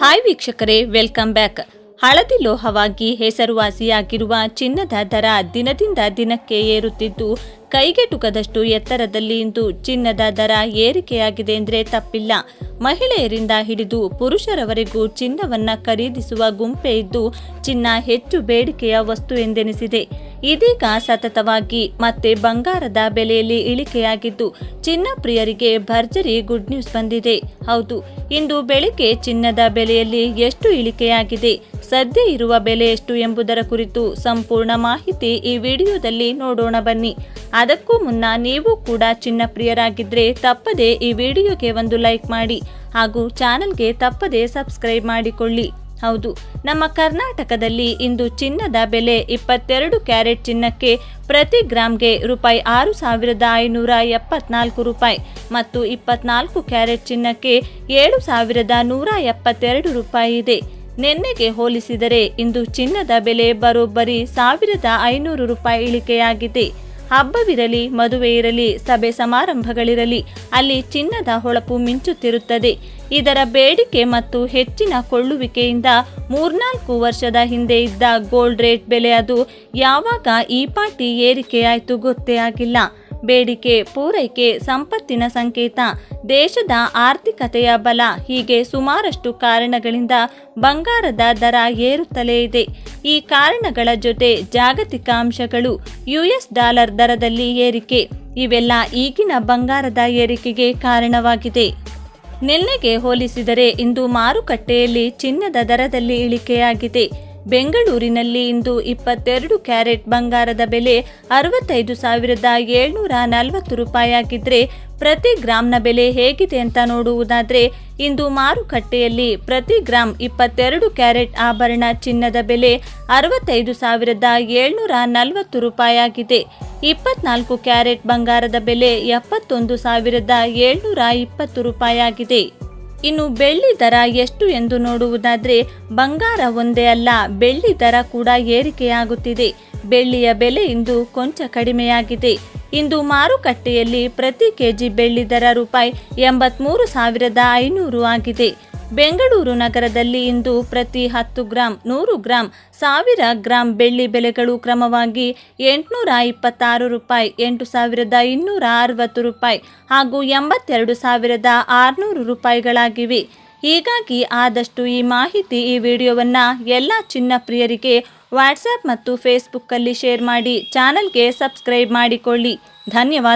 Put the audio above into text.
Hi ವೀಕ್ಷಕರೇ, welcome back. ಹಳದಿ ಲೋಹವಾಗಿ ಹೆಸರುವಾಸಿಯಾಗಿರುವ ಚಿನ್ನದ ದರ ದಿನದಿಂದ ದಿನಕ್ಕೆ ಏರುತ್ತಿದ್ದು, ಕೈಗೆಟುಕದಷ್ಟು ಎತ್ತರದಲ್ಲಿ ಇಂದು ಚಿನ್ನದ ದರ ಏರಿಕೆಯಾಗಿದೆ ಎಂದರೆ ತಪ್ಪಿಲ್ಲ. ಮಹಿಳೆಯರಿಂದ ಹಿಡಿದು ಪುರುಷರವರೆಗೂ ಚಿನ್ನವನ್ನ ಖರೀದಿಸುವ ಗುಂಪೇ ಇದ್ದು ಚಿನ್ನ ಹೆಚ್ಚು ಬೇಡಿಕೆಯ ವಸ್ತು ಎಂದೆನಿಸಿದೆ. ಇದೀಗ ಸತತವಾಗಿ ಮತ್ತೆ ಬಂಗಾರದ ಬೆಲೆಯಲ್ಲಿ ಇಳಿಕೆಯಾಗಿದ್ದು ಚಿನ್ನ ಪ್ರಿಯರಿಗೆ ಭರ್ಜರಿ ಗುಡ್ ನ್ಯೂಸ್ ಬಂದಿದೆ. ಹೌದು, ಇಂದು ಬೆಳಿಗ್ಗೆ ಚಿನ್ನದ ಬೆಲೆಯಲ್ಲಿ ಎಷ್ಟು ಇಳಿಕೆಯಾಗಿದೆ, ಸದ್ಯ ಇರುವ ಬೆಲೆ ಎಷ್ಟು ಎಂಬುದರ ಕುರಿತು ಸಂಪೂರ್ಣ ಮಾಹಿತಿ ಈ ವಿಡಿಯೋದಲ್ಲಿ ನೋಡೋಣ ಬನ್ನಿ. ಅದಕ್ಕೂ ಮುನ್ನ ನೀವು ಕೂಡ ಚಿನ್ನ ಪ್ರಿಯರಾಗಿದ್ರೆ ತಪ್ಪದೆ ಈ ವಿಡಿಯೋಗೆ ಒಂದು ಲೈಕ್ ಮಾಡಿ. ಹಾಗೂ ಚಾನಲ್ಗೆ ತಪ್ಪದೇ ಸಬ್ಸ್ಕ್ರೈಬ್ ಮಾಡಿಕೊಳ್ಳಿ. ಹೌದು, ನಮ್ಮ ಕರ್ನಾಟಕದಲ್ಲಿ ಇಂದು ಚಿನ್ನದ ಬೆಲೆ ಇಪ್ಪತ್ತೆರಡು ಕ್ಯಾರೆಟ್ ಚಿನ್ನಕ್ಕೆ ಪ್ರತಿ ಗ್ರಾಮ್ಗೆ ರೂಪಾಯಿ ಆರು ಸಾವಿರದ ಐನೂರ ಎಪ್ಪತ್ನಾಲ್ಕು ರೂಪಾಯಿ ಮತ್ತು ಇಪ್ಪತ್ನಾಲ್ಕು ಕ್ಯಾರೆಟ್ ಚಿನ್ನಕ್ಕೆ ಏಳು ಸಾವಿರದ ನೂರ ಎಪ್ಪತ್ತೆರಡು ರೂಪಾಯಿ ಇದೆ. ನಿನ್ನೆಗೆ ಹೋಲಿಸಿದರೆ ಇಂದು ಚಿನ್ನದ ಬೆಲೆ ಬರೋಬ್ಬರಿ ಸಾವಿರದ ಐನೂರು ರೂಪಾಯಿ ಇಳಿಕೆಯಾಗಿದೆ. ಹಬ್ಬವಿರಲಿ, ಮದುವೆ ಇರಲಿ, ಸಭೆ ಸಮಾರಂಭಗಳಿರಲಿ, ಅಲ್ಲಿ ಚಿನ್ನದ ಹೊಳಪು ಮಿಂಚುತ್ತಿರುತ್ತದೆ. ಇದರ ಬೇಡಿಕೆ ಮತ್ತು ಹೆಚ್ಚಿನ ಕೊಳ್ಳುವಿಕೆಯಿಂದ ಮೂರ್ನಾಲ್ಕು ವರ್ಷದ ಹಿಂದೆ ಇದ್ದ ಗೋಲ್ಡ್ ರೇಟ್ ಬೆಲೆ ಅದು ಯಾವಾಗ ಈ ಪಾಟಿ ಏರಿಕೆಯಾಯಿತು ಗೊತ್ತೇ ಆಗಿಲ್ಲ. ಬೇಡಿಕೆ, ಪೂರೈಕೆ, ಸಂಪತ್ತಿನ ಸಂಕೇತ, ದೇಶದ ಆರ್ಥಿಕತೆಯ ಬಲ ಹೀಗೆ ಸುಮಾರಷ್ಟು ಕಾರಣಗಳಿಂದ ಬಂಗಾರದ ದರ ಏರುತ್ತಲೇ ಇದೆ. ಈ ಕಾರಣಗಳ ಜೊತೆ ಜಾಗತಿಕ ಅಂಶಗಳು, ಯುಎಸ್ ಡಾಲರ್ ದರದಲ್ಲಿ ಏರಿಕೆ, ಇವೆಲ್ಲ ಈಗಿನ ಬಂಗಾರದ ಏರಿಕೆಗೆ ಕಾರಣವಾಗಿದೆ. ನಿನ್ನೆಗೆ ಹೋಲಿಸಿದರೆ ಇಂದು ಮಾರುಕಟ್ಟೆಯಲ್ಲಿ ಚಿನ್ನದ ದರದಲ್ಲಿ ಇಳಿಕೆಯಾಗಿದೆ. ಬೆಂಗಳೂರಿನಲ್ಲಿ ಇಂದು ಇಪ್ಪತ್ತೆರಡು ಕ್ಯಾರೆಟ್ ಬಂಗಾರದ ಬೆಲೆ ಅರವತ್ತೈದು ಸಾವಿರದ ಏಳ್ನೂರ ನಲವತ್ತು ರೂಪಾಯಿಯಾಗಿದ್ದರೆ ಪ್ರತಿ ಗ್ರಾಂನ ಬೆಲೆ ಹೇಗಿದೆ ಅಂತ ನೋಡುವುದಾದರೆ, ಇಂದು ಮಾರುಕಟ್ಟೆಯಲ್ಲಿ ಪ್ರತಿ ಗ್ರಾಂ ಇಪ್ಪತ್ತೆರಡು ಕ್ಯಾರೆಟ್ ಆಭರಣ ಚಿನ್ನದ ಬೆಲೆ ಅರವತ್ತೈದು ಸಾವಿರದ ಏಳ್ನೂರ ನಲವತ್ತು ರೂಪಾಯಿಯಾಗಿದೆ. ಇಪ್ಪತ್ನಾಲ್ಕು ಕ್ಯಾರೆಟ್ ಬಂಗಾರದ ಬೆಲೆ ಎಪ್ಪತ್ತೊಂದು ಸಾವಿರದ ಏಳ್ನೂರ ಇಪ್ಪತ್ತು ರೂಪಾಯಿಯಾಗಿದೆ. ಇನ್ನು ಬೆಳ್ಳಿ ದರ ಎಷ್ಟು ಎಂದು ನೋಡುವುದಾದರೆ ಬಂಗಾರ ಒಂದೇ ಅಲ್ಲ, ಬೆಳ್ಳಿ ದರ ಕೂಡ ಏರಿಕೆಯಾಗುತ್ತಿದೆ. ಬೆಳ್ಳಿಯ ಬೆಲೆ ಇಂದು ಕೊಂಚ ಕಡಿಮೆಯಾಗಿದೆ. ಇಂದು ಮಾರುಕಟ್ಟೆಯಲ್ಲಿ ಪ್ರತಿ ಕೆಜಿ ಬೆಳ್ಳಿ ದರ ರೂಪಾಯಿ ಎಂಬತ್ಮೂರು ಸಾವಿರದ ಐನೂರು ಆಗಿದೆ. ಬೆಂಗಳೂರು ನಗರದಲ್ಲಿ ಇಂದು ಪ್ರತಿ ಹತ್ತು ಗ್ರಾಂ, ನೂರು ಗ್ರಾಂ, ಸಾವಿರ ಗ್ರಾಂ ಬೆಳ್ಳಿ ಬೆಲೆಗಳು ಕ್ರಮವಾಗಿ ಎಂಟುನೂರ ಇಪ್ಪತ್ತಾರು ರೂಪಾಯಿ, ಎಂಟು ಸಾವಿರದ ಇನ್ನೂರ ಅರವತ್ತು ರೂಪಾಯಿ ಹಾಗೂ ಎಂಬತ್ತೆರಡು ಸಾವಿರದ ಆರುನೂರು ರೂಪಾಯಿಗಳಾಗಿವೆ. ಹೀಗಾಗಿ ಆದಷ್ಟು ಈ ಮಾಹಿತಿ ಈ ವಿಡಿಯೋವನ್ನು ಎಲ್ಲ ಚಿನ್ನ ಪ್ರಿಯರಿಗೆ ವಾಟ್ಸಪ್ ಮತ್ತು ಫೇಸ್ಬುಕ್ಕಲ್ಲಿ ಶೇರ್ ಮಾಡಿ, ಚಾನಲ್ಗೆ ಸಬ್ಸ್ಕ್ರೈಬ್ ಮಾಡಿಕೊಳ್ಳಿ. ಧನ್ಯವಾದ.